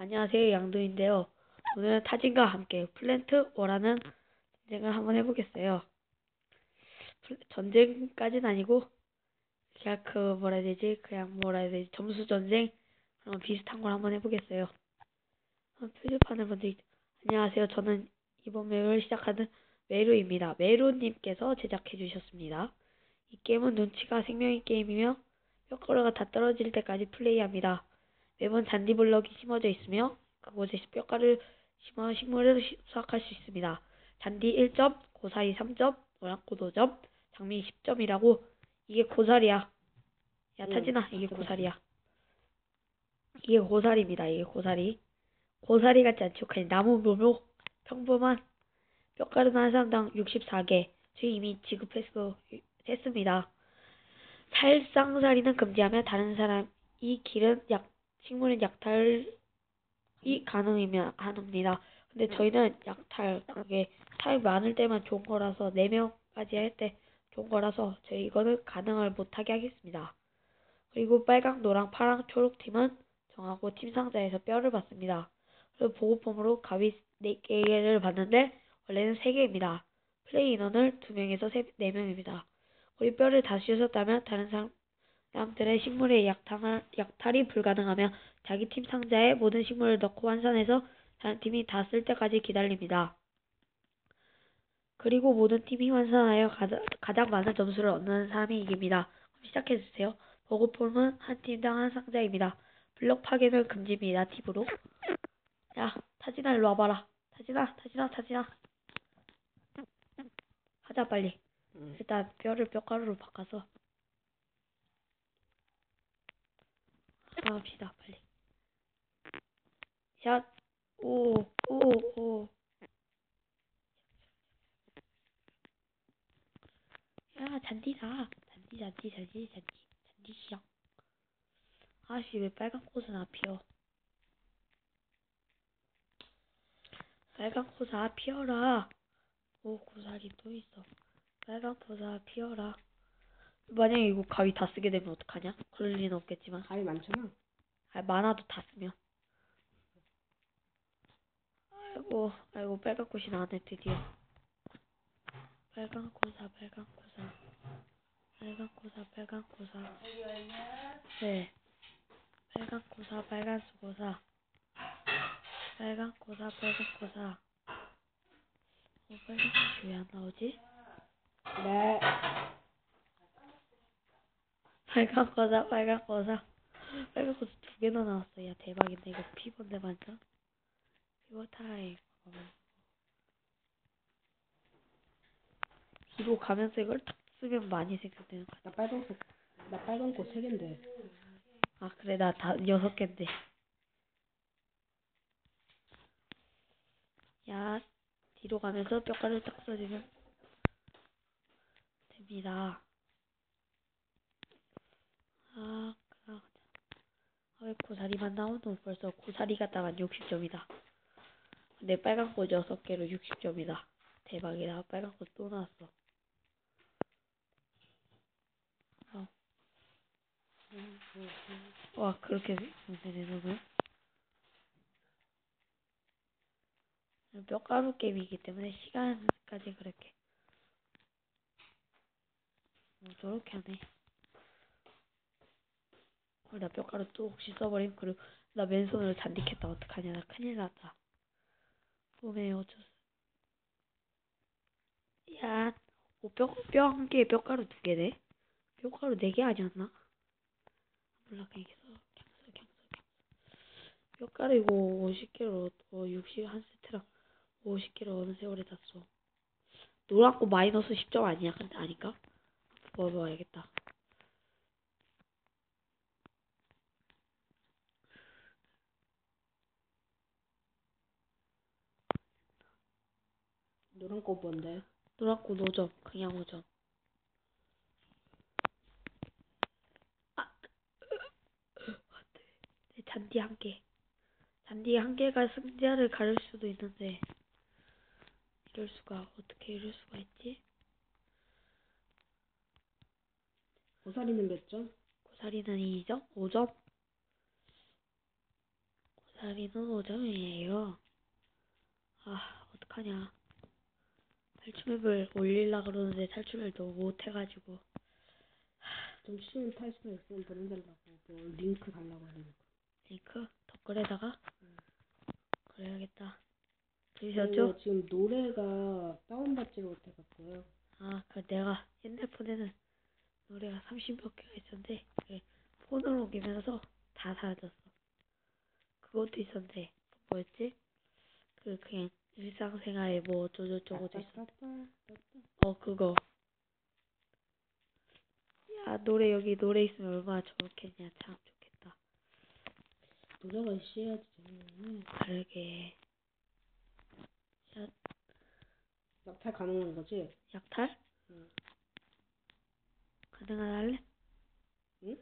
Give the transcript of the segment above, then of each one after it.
안녕하세요. 양도인데요. 오늘은 타진과 함께 플랜트 워라는 전쟁을 한번 해보겠어요. 플- 전쟁까지는 아니고 그냥 그 뭐라 해야 되지? 그냥 뭐라 해야 되지? 점수 전쟁 그런 비슷한 걸 한번 해보겠어요. 어, 표지판을 먼저 읽- 안녕하세요. 저는 이번 맵을 시작하는 메루입니다. 메루님께서 제작해 주셨습니다. 이 게임은 눈치가 생명인 게임이며 뼈가루가 다 떨어질 때까지 플레이합니다. 매번 잔디 블럭이 심어져 있으며 그곳에 뼈가루를 심어 식물을 시- 수확할 수 있습니다. 잔디 1점, 고사리 3점, 노란꽃 5점, 장미 10점이라고 이게 고사리야. 야 응, 타진아 이게. 고사리야. 이게 고사리입니다. 이게 고사리. 고사리 같지 않죠? 그냥 나무 묘목 평범한 뼈가루는 한 사람당 64개. 저희 이미 지급했습니다. 살상살이는 금지하며 다른 사람 이 길은 약 식물은 약탈이 가능이면 합니다. 근데 저희는 약탈 그게 타입 많을 때만 좋은 거라서 4명까지 할 때 좋은 거라서 저희 이거는 가능을 못하게 하겠습니다. 그리고 빨강, 노랑, 파랑, 초록 팀은 정하고 팀 상자에서 뼈를 받습니다. 그리고 보급품으로 가위 4개를 받는데 원래는 3개입니다. 플레이 인원을 2명에서 4명입니다. 우리 뼈를 다 씌우셨다면 다른 사람 사람들의 식물의 약탈, 약탈이 불가능하며 자기 팀 상자에 모든 식물을 넣고 완산해서 다른 팀이 다 쓸 때까지 기다립니다. 그리고 모든 팀이 완산하여 가장, 가장 많은 점수를 얻는 사람이 이깁니다. 그럼 시작해주세요. 보고폼은 한 팀당 한 상자입니다. 블럭 파괴는 금지입니다. 팁으로. 야, 타진아 일로 와봐라. 타진아, 타진아, 타진아. 하자 빨리. 응. 일단 뼈를 뼈가루로 바꿔서 합시다 빨리 샷 오, 오, 오. 야, 잔디다. 잔디, 잔디, 잔디, 잔디, 잔디 시작. 아씨, 왜 빨간 꽃은 안 피어? 빨간 꽃아 피어라. 오, 고사리 또 있어. 빨간 꽃아 피어라. 만약에 이거 가위 다 쓰게 되면 어떡하냐? 그럴 리는 없겠지만. 가위 많잖아. 아, 많아도 다 쓰면. 아이고, 아이고, 빨간 꽃이 나왔네, 드디어. 빨간 고사, 빨간 고사. 빨간 고사, 빨간 고사. 네. 빨간 고사, 빨간 고사. 빨간 고사, 빨간 고사. 어, 빨간 꽃이 왜 안 나오지? 네. 빨간 거사, 빨간 거사. 빨간 거사 두 개나 나왔어. 야, 대박인데. 이거 피본데 완전. 피보 타임. 뒤로 가면서 이걸 탁 쓰면 많이 거나 빨간색, 나 빨간 꽃 세 개인데. 아, 그래. 나 다, 여섯 개인데. 야, 뒤로 가면서 뼈가루 딱 써주면 됩니다. 아, 그럼. 아, 왜 고사리만 나오노? 벌써 고사리 갖다가 60점이다. 근데 빨간 꽃 6개로 60점이다. 대박이다. 빨간 꽃 또 나왔어. 어. 와, 그렇게 문제내 놓으면? 뼈가루 게임이기 때문에 시간까지 그렇게. 뭐 저렇게 하네. 어, 나 뼈가루 또 혹시 써버림? 그리고 나 맨손으로 잔디켰다. 어떡하냐. 나 큰일 났다. 몸에 어쩌 야, 어, 뼈, 뼈 한 개에 뼈가루 두 개네? 뼈가루 네 개 아니었나? 몰라, 그냥 그냥 써, 그냥 써. 뼈가루 이거 50개로, 어, 60, 한 세트랑 50개로 어느 세월에 땄어. 노랗고 마이너스 10점 아니야? 근데 아닌가? 먹어봐야겠다. 노란 꽃 뭔데? 노랗고 5점, 그냥 5점. 아, 네, 잔디 한 개. 잔디 한 개가 승자를 가릴 수도 있는데, 이럴 수가, 어떻게 이럴 수가 있지? 고사리는 몇 점? 고사리는 2점? 5점? 고사리는 5점이에요. 아, 어떡하냐. 탈출맵을 올리려 그러는데 탈출맵도 못 해가지고. 좀 쉬운 탈수가 있으면 보내달라고. 뭐 링크 달라고 하는 링크? 댓글에다가? 그래야겠다. 그리고 들으셨죠? 지금 노래가 다운받지를 못해갖고요. 아, 그 내가 핸드폰에는 노래가 30몇 개가 있었는데, 그 폰으로 옮기면서 다 사라졌어. 그것도 있었는데, 그 뭐였지? 그 그냥 일상생활에 뭐 어쩌고저쩌고도 있어. 어, 그거. 야, 노래 여기 노래 있으면 얼마나 좋겠냐. 참 좋겠다. 노래가 있어야지 재밌네. 다르게. 샷, 낙탈 가능한 거지? 약탈? 응. 가능하다 할래? 응?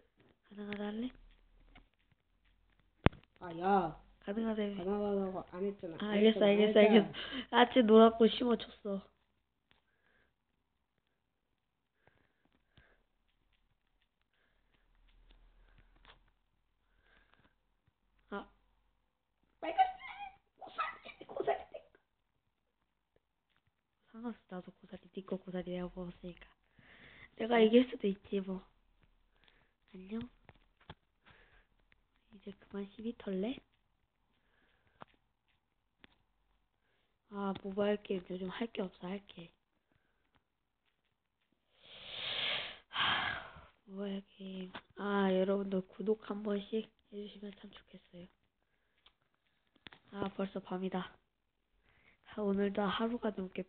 가능하다 할래? 아, 야. 가능하다며. 가능하다고 안 했잖아. 아, 안 알겠어, 했잖아, 알겠어. 알겠어. 아치 노랗고 심어줬어. 아, 빨간색! 고사리! 고사리! 상관없어, 나도 고사리, 니꺼 고사리 내가 먹었으니까. 내가 이길 수도 있지, 뭐. 안녕? 이제 그만 시비 털래? 아, 모바일 게임 요즘 할 게 없어, 할 게. 하, 모바일 게임. 아, 여러분들 구독 한 번씩 해주시면 참 좋겠어요. 아, 벌써 밤이다. 아, 오늘도 하루가 넘게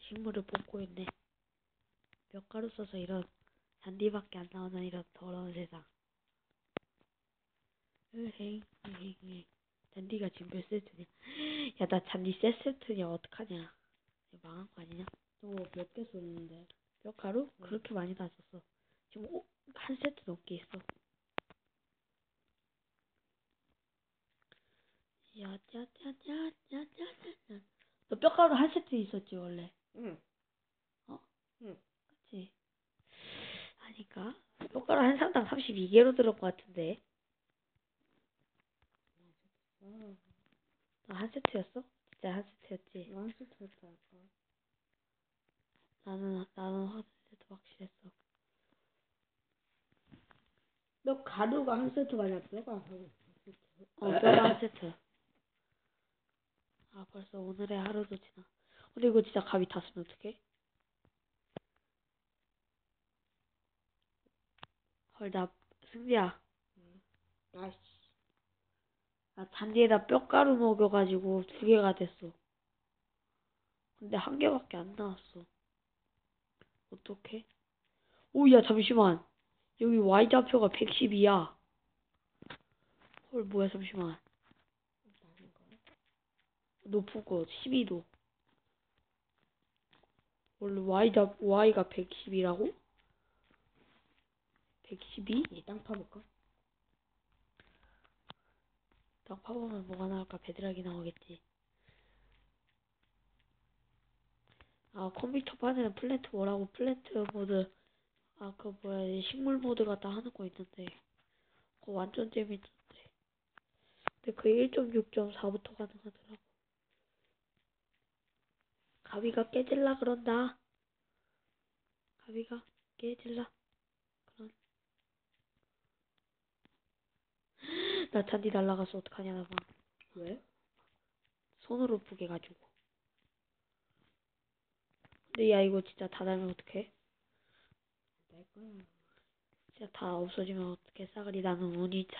식물을 뽑고 있네. 몇 가루 써서 이런 잔디밖에 안 나오는 이런 더러운 세상. 으헤이, 으헤이, 으헤이. 잔디가 지금 몇 세트냐? 야, 나 잔디 세 세트냐? 어떡하냐? 망한 거 아니냐? 저거 몇개 썼는데. 몇 가루? 응. 그렇게 많이 다 썼어. 지금 오, 한 세트 넘게 있어. 야야야야야야야. 너 뼈가루 한 세트 있었지 원래? 응. 그치? 하니까 뼈가루 한 상당 32개로 들을 것 같은데. 아, 너한 세트였어? 진짜 한 세트였지? 완스트였다 아까. 나는 나는 한 세트 확실했어. 너 가루가 한 세트가 아니라 뼈가 한 세트. 어, 뼈가 한 세트. 아, 벌써 오늘의 하루도 지나. 근데 이거 진짜 다 쓰면 어떡해? 헐, 나, 승지야. 아이씨. 나 잔디에다 뼈가루 먹여가지고 두 개가 됐어. 근데 한 개밖에 안 나왔어. 어떡해? 오, 야, 잠시만. 여기 Y좌표가 112야. 헐, 뭐야, 잠시만. 높은 거 12도. 원래 Y자, Y가 110이라고? 112? 이땅 파볼까? 딱 파보면 뭐가 나올까? 배드락이 나오겠지. 아, 컴퓨터 판에는 플랜트 뭐라고 플랜트 모드, 아, 그 뭐야, 이 식물 모드 갖다 하는 거 있는데. 그거 완전 재밌던데. 근데 그 1.6.4부터 가능하더라고. 가위가 깨질라 그런다. 가위가 깨질라. 그런. 나 잔디 날라가서 어떡하냐, 나 봐. 왜? 손으로 부게 가지고. 근데 야, 이거 진짜 다 달면 어떡해? 내 거야. 진짜 다 없어지면 어떡해, 싸그리 나는 운이 참.